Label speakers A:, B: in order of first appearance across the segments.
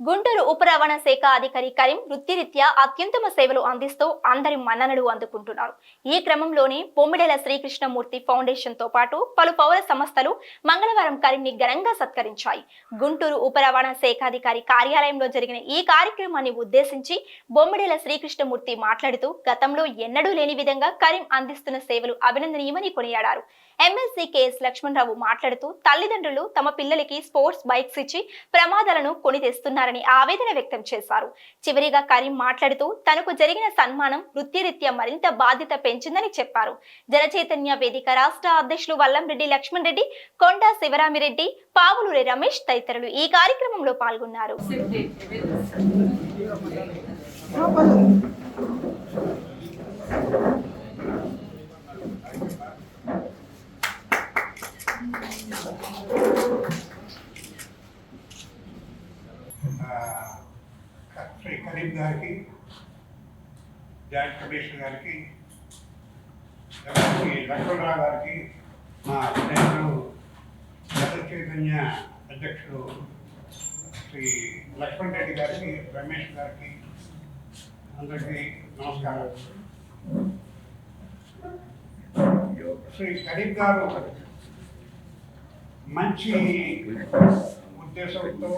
A: గుంటూరు ఉప రవాణా శాఖ అధికారి కరీం వృత్తిరీత్యా అత్యుత్తమ సేవలు అందిస్తూ అందరి మన్ననలు అందుకుంటున్నారు. ఈ క్రమంలోనే బొమ్మిడేల శ్రీకృష్ణమూర్తి ఫౌండేషన్తో పాటు పలు పౌర సంస్థలు మంగళవారం కరీంని ఘనంగా సత్కరించాయి. గుంటూరు ఉప రవాణా శాఖాధికారి కార్యాలయంలో జరిగిన ఈ కార్యక్రమాన్ని ఉద్దేశించి బొమ్మిడేల శ్రీకృష్ణమూర్తి మాట్లాడుతూ గతంలో ఎన్నడూ లేని విధంగా కరీం అందిస్తున్న సేవలు అభినందనీయమని కొనియాడారు. ఎమ్మెల్సీ కెఎస్ లక్ష్మణరావు మాట్లాడుతూ తల్లిదండ్రులు తమ పిల్లలకి స్పోర్ట్స్ బైక్స్ ఇచ్చి ప్రమాదాలను కొని తెస్తున్నారని ఆవేదన వ్యక్తం చేశారు. చివరిగా కరీం మాట్లాడుతూ తనకు జరిగిన సన్మానం వృత్తిరీత్యా మరింత బాధ్యత పెంచిందని చెప్పారు. జనచైతన్య వేదిక రాష్ట్ర అధ్యక్షులు వల్లంరెడ్డి లక్ష్మణ్ రెడ్డి కొండా శివరామిరెడ్డి పావులూరి రమేష్ తదితరులు ఈ కార్యక్రమంలో పాల్గొన్నారు.
B: శ్రీ కరీం గారికి జాయింట్ కమిషనర్ గారికి లక్ష్మణరావు గారికి మా స్నేహితులు జన చైతన్య అధ్యక్షుడు శ్రీ లక్ష్మణ్ రెడ్డి గారికి రమేష్ గారికి అందరికీ నమస్కారం. శ్రీ కరీం గారు మంచి ఉద్దేశంతో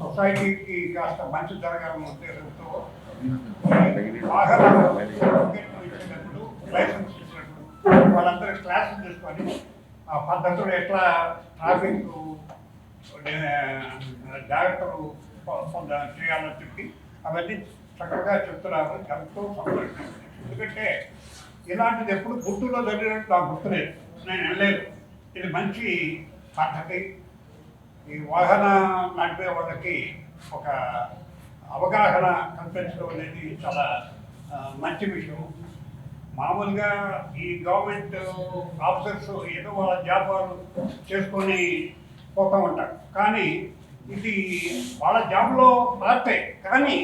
B: సొసైటీకి కాస్త మంచి జరగాలన్న ఉద్దేశంతో ఇచ్చినప్పుడు లైసెన్స్ ఇచ్చినప్పుడు వాళ్ళందరూ క్లాసులు తీసుకొని ఆ పద్ధతులు ఎట్లా ట్రాఫిక్ జాగ్రత్తలు చేయాలని చెప్పి అవన్నీ చక్కగా చెప్తున్నారు. ఎంతో సంతోషం. ఎందుకంటే ఇలాంటిది ఎప్పుడు గుర్తులో జరిగినట్టు నాకు గుర్తులేదు. నేను వెళ్ళలేదు. ఇది మంచి పద్ధతి. ఈ వాహన నడిపే వాళ్ళకి ఒక అవగాహన కల్పించడం అనేది చాలా మంచి విషయం. మామూలుగా ఈ గవర్నమెంట్ ఆఫీసర్స్ ఏదో వాళ్ళ జాబ్ వాళ్ళు చేసుకొని పోతూ ఉంటారు. కానీ ఇది వాళ్ళ జాబ్లో పార్టే కానీ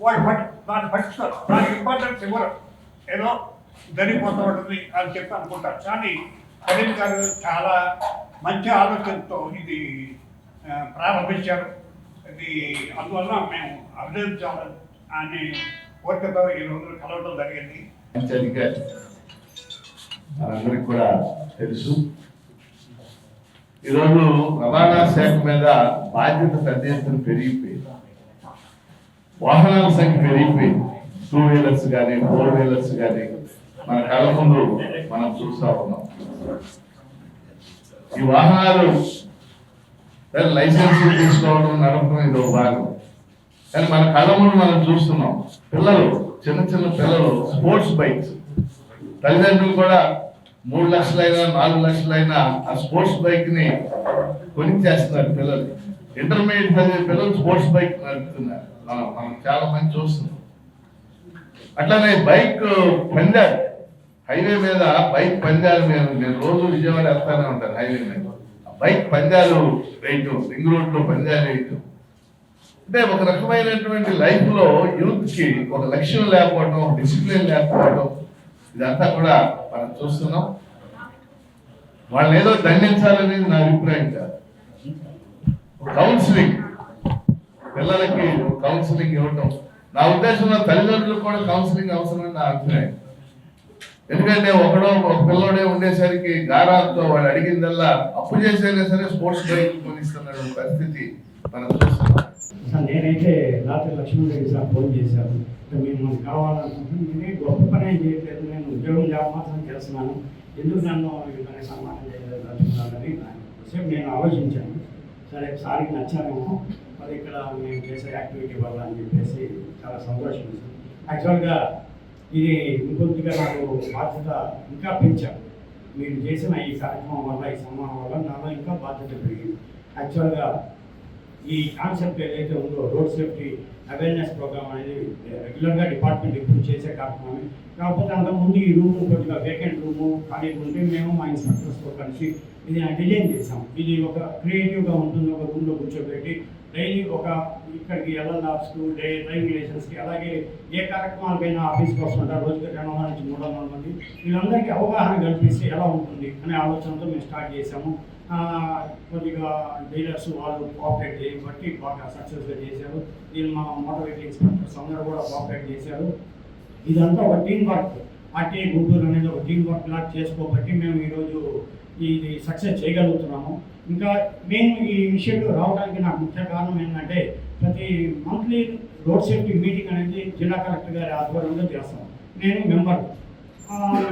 B: వాళ్ళు పట్టి దాన్ని పట్టిస్తారు దాని ఇంపార్టెన్స్ ఇవ్వరు. ఏదో జరిగిపోతూ ఉంటుంది అని చెప్పి అనుకుంటారు. కానీ కరీం గారు చాలా మంచి ఆలోచనతో ఇది ప్రారంభించారు. ఇది అందువల్ల మేము అభినందించాలి అని కోరికతో ఈ రోజు కలవడం జరిగింది.
C: మంచి మనందరికి కూడా తెలుసు. ఈరోజు రవాణా శాఖ మీద బాధ్యత పెద్ద ఎత్తున పెరిగిపోయింది. వాహనాల సంఖ్య పెరిగిపోయింది. టూ వీలర్స్ కానీ ఫోర్ వీలర్స్ కానీ మన కళ్ళ ముందు మనం చూస్తా ఉన్నాం. ఈ వాహనాలు లైసెన్స్ తీసుకోవడం నడపడం ఇది ఒక భాగం. కానీ మన కళ్ళ మనం చూస్తున్నాం పిల్లలు చిన్న చిన్న పిల్లలు స్పోర్ట్స్ బైక్స్. తల్లిదండ్రులు కూడా మూడు లక్షలైనా నాలుగు లక్షలైనా ఆ స్పోర్ట్స్ బైక్ని కొనిచ్చేస్తున్నారు పిల్లలు. ఇంటర్మీడియట్ చదివే పిల్లలు స్పోర్ట్స్ బైక్ నడుపుతున్నారు. మనం మనం చాలా మంది చూస్తున్నాం. అట్లానే బైక్ పందాలు హైవే మీద బైక్ పందాలు మీద. నేను రోజు విజయవాడ వెళ్తానే ఉంటాను హైవే మీద. బైక్ పందాలు వేయటం రింగ్ రోడ్లో పందాలు వేయటం అంటే ఒక రకమైనటువంటి లైఫ్లో యూత్కి ఒక లక్ష్యం లేకపోవడం డిసిప్లిన్ లేకపోవడం ఇదంతా కూడా మనం చూస్తున్నాం. వాళ్ళని ఏదో దండించాలనేది నా అభిప్రాయం కాదు. కౌన్సిలింగ్ పిల్లలకి కౌన్సిలింగ్ ఇవ్వటం. నా ఉద్దేశంలో తల్లిదండ్రులు కూడా కౌన్సిలింగ్ అవసరమని నా అభిప్రాయం. ఎందుకంటే ఒకడో ఒక పిల్లోడే ఉండేసరికి గారాలతో వాడు అడిగిందల్లా అప్పు చేసైనా సరే స్పోర్ట్స్ బైక్ కొనిస్తున్న పరిస్థితి మనం చూస్తున్నాం.
D: సార్ నేనైతే రాత్రి లక్ష్మణ్ రెడ్డి సార్ ఫోన్ చేశాను. ఇక మీరు మనకు కావాలనుకుంటున్నాను నేనే గొప్ప పని ఏం చేయట్లేదు నేను ఉద్యోగం జాబ్ మాత్రం చేస్తున్నాను. ఎందుకు నన్ను ఇలానే సన్మానం చేయలేదు సేపు నేను ఆలోచించాను. సరే సార్కి నచ్చానేమో మరి ఇక్కడ మేము చేసే యాక్టివిటీ వల్ల అని చెప్పేసి చాలా సంతోషం. యాక్చువల్గా ఇది ఇంకొద్దిగా నాకు బాధ్యత ఇంకా పెంచాం మీరు చేసిన ఈ కార్యక్రమం వల్ల ఈ సన్మానం వల్ల నాలో ఇంకా బాధ్యత పెరిగింది. యాక్చువల్గా ఈ కాన్సెప్ట్ ఏదైతే ఉందో రోడ్ సేఫ్టీ అవేర్నెస్ ప్రోగ్రామ్ అనేది రెగ్యులర్గా డిపార్ట్మెంట్ ఎప్పుడు చేసే కార్యక్రమమే. కాకపోతే అంతకుముందు ఈ రూమ్ కొద్దిగా వేకెంట్ రూము ఖాళీ ఉంటే మేము మా ఇన్స్ట్రక్టర్స్తో కలిసి ఇది డిజైన్ చేసాం ఇది ఒక క్రియేటివ్గా ఉంటుంది ఒక రూమ్లో కూర్చోబెట్టి డైలీ ఒక ఇక్కడికి ఎల్ఎల్ఆర్స్కు డ్రైవింగ్ లైసెన్స్కి అలాగే ఏ కార్యక్రమాలకైనా ఆఫీస్కి వస్తుంటారు రోజుకి రెండు వందల నుంచి మూడు వందల మంది. వీళ్ళందరికీ అవగాహన కల్పిస్తే ఎలా ఉంటుంది అనే ఆలోచనతో మేము స్టార్ట్ చేసాము కొద్దిగా డీలర్స్ వాళ్ళు కోఆపరేట్ చేయబట్టి బాగా సక్సెస్గా చేశారు. దీన్ని మా మోటార్ వెహికల్ ఇన్స్పెక్టర్స్ అందరూ కూడా కోఆపరేట్ చేశారు. ఇదంతా ఒక టీం వర్క్ ఆర్టీఐ గుంటూరు అనేది ఒక టీం వర్క్ లాగా చేసుకోబట్టి మేము ఈరోజు ఇది సక్సెస్ చేయగలుగుతున్నాము. ఇంకా మేము ఈ విషయంలో రావడానికి నాకు ముఖ్య కారణం ఏంటంటే ప్రతి మంత్లీ రోడ్ సేఫ్టీ మీటింగ్ అనేది జిల్లా కలెక్టర్ గారి ఆధ్వర్యంలో చేస్తాం. నేను మెంబర్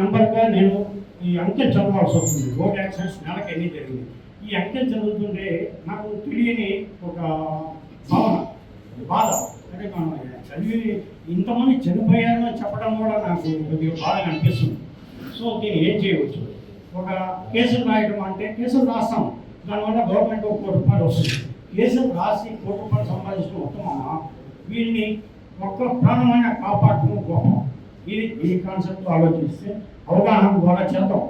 D: మెంబర్గా నేను ఈ అంకెలు చదవాల్సి వస్తుంది. రోడ్ యాక్సిడెంట్స్ నెలకి ఎన్ని జరిగింది? ఈ అంకెలు చదువుతుంటే నాకు తెలియని ఒక భావన బాధ. అంటే మనం చదివి ఇంతమంది చనిపోయారు అని చెప్పడం కూడా నాకు కొద్దిగా బాధగా అనిపిస్తుంది. సో దీన్ని ఏం చేయవచ్చు? ఒక కేసులు రాయడం అంటే కేసులు రాస్తాం. దానివల్ల గవర్నమెంట్ ఒక కోటి రూపాయలు వస్తుంది. కేసులు రాసి కోటి రూపాయలు సంపాదించడం ఉత్తమమా వీళ్ళని ఒక్క ప్రాణమైన కాపాడటం గొప్ప. ఇది ఈ కాన్సెప్ట్ ఆలోచిస్తే అవగాహన ద్వారా చేద్దాం.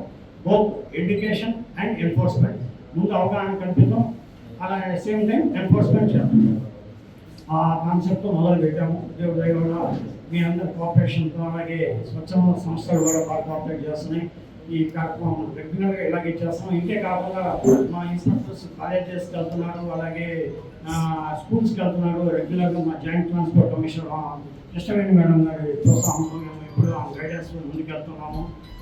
D: బోత్ ఎడ్యుకేషన్ అండ్ ఎన్ఫోర్స్మెంట్ ముందు అవగాహన కల్పిద్దాం. అలాగే సేమ్ టైం ఎన్ఫోర్స్మెంట్ చేద్దాం. ఆ కాన్సెప్ట్ మొదలు పెట్టాము. దేవుడు దయ మీ అందరి కోఆపరేషన్తో అలాగే స్వచ్ఛమైన సంస్థలు కూడా బాగా కోఆపరేట్ చేస్తున్నాయి. ఈ కార్యక్రమం రెగ్యులర్గా ఇలాగే చేస్తాం. ఇంకే కాకుండా మా ఇన్స్ట్రక్టర్స్ కాలేజెస్కి వెళ్తున్నారు. అలాగే స్కూల్స్కి వెళ్తున్నారు. రెగ్యులర్గా మా joint transport commissioner Krishnaveni madam గారి ప్రోత్సాహంతో మేము ఇప్పుడు ఆ గైడెన్స్ ముందుకు వెళ్తున్నాము